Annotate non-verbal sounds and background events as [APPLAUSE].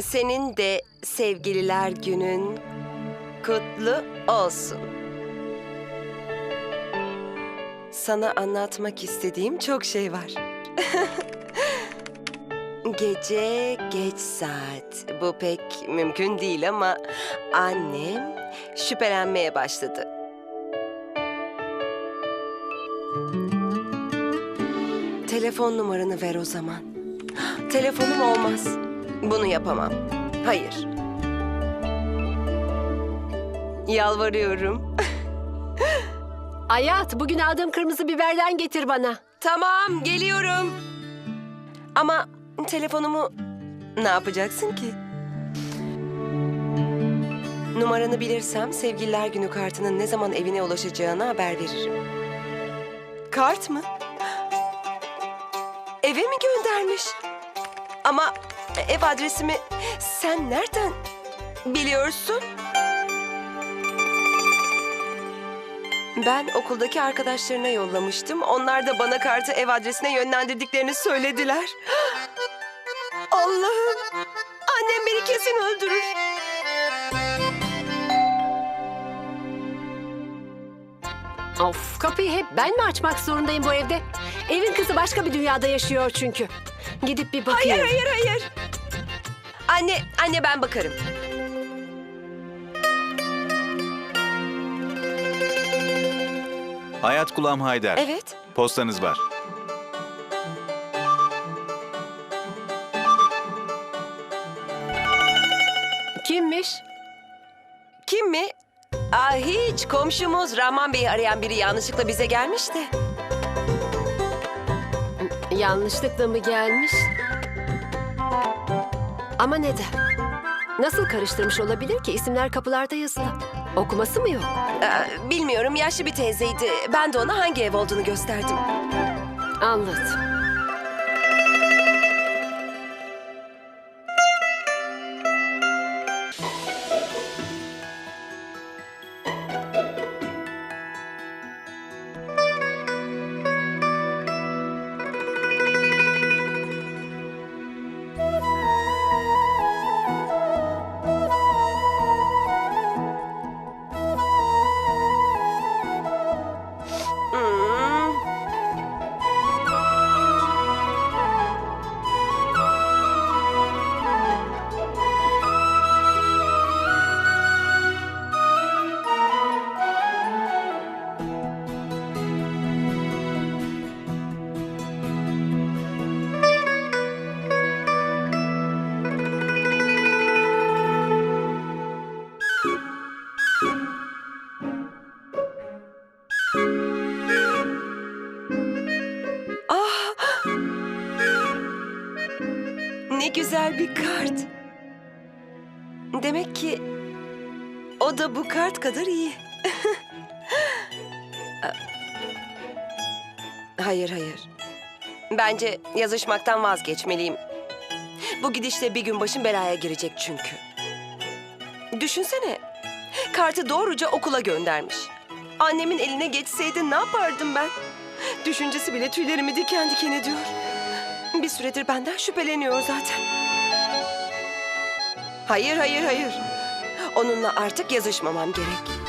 Senin de sevgililer günün kutlu olsun. Sana anlatmak istediğim çok şey var. [LAUGHS] Gece geç saat. Bu pek mümkün değil ama annem şüphelenmeye başladı. Telefon numaranı ver o zaman. [GASPS] Telefonum olmaz. Bunu yapamam. Hayır. Yalvarıyorum. [LAUGHS] Hayat, bugün aldığım kırmızı biberden getir bana. tamam, geliyorum. Ama telefonumu ne yapacaksın ki? Numaranı bilirsem sevgililer günü kartının ne zaman evine ulaşacağını haber veririm. Kart mı? [GASPS] Eve mi göndermiş? Ama ev adresimi sen nereden biliyorsun? Ben okuldaki arkadaşlarına yollamıştım. Onlar da bana kartı ev adresine yönlendirdiklerini söylediler. [GASPS] Allah'ım! Annem beni kesin öldürür. Of, kapıyı hep ben mi açmak zorundayım bu evde? Evin kızı başka bir dünyada yaşıyor çünkü. Gidip bir bakayım. Hayır, hayır, hayır. Anne, anne ben bakarım. Hayat Kulağım Haydar. Evet. Postanız var. Kimmiş? Kim mi? Aa, hiç. Komşumuz Rahman Bey'i arayan biri yanlışlıkla bize gelmiş de. Yanlışlıkla mı gelmiş? Ama neden? Nasıl karıştırmış olabilir ki? İsimler kapılarda yazılı. Okuması mı yok? Aa, bilmiyorum, yaşlı bir teyzeydi. Ben de ona hangi ev olduğunu gösterdim. Anladım. Ne güzel bir kart. Demek ki o da bu kart kadar iyi. [LAUGHS] hayır hayır. Bence yazışmaktan vazgeçmeliyim. Bu gidişle bir gün başım belaya girecek çünkü. Düşünsene. Kartı doğruca okula göndermiş. Annemin eline geçseydi ne yapardım ben? Düşüncesi bile tüylerimi diken diken ediyor. Bir süredir benden şüpheleniyor zaten. Hayır, hayır, hayır. Onunla artık yazışmamam gerek.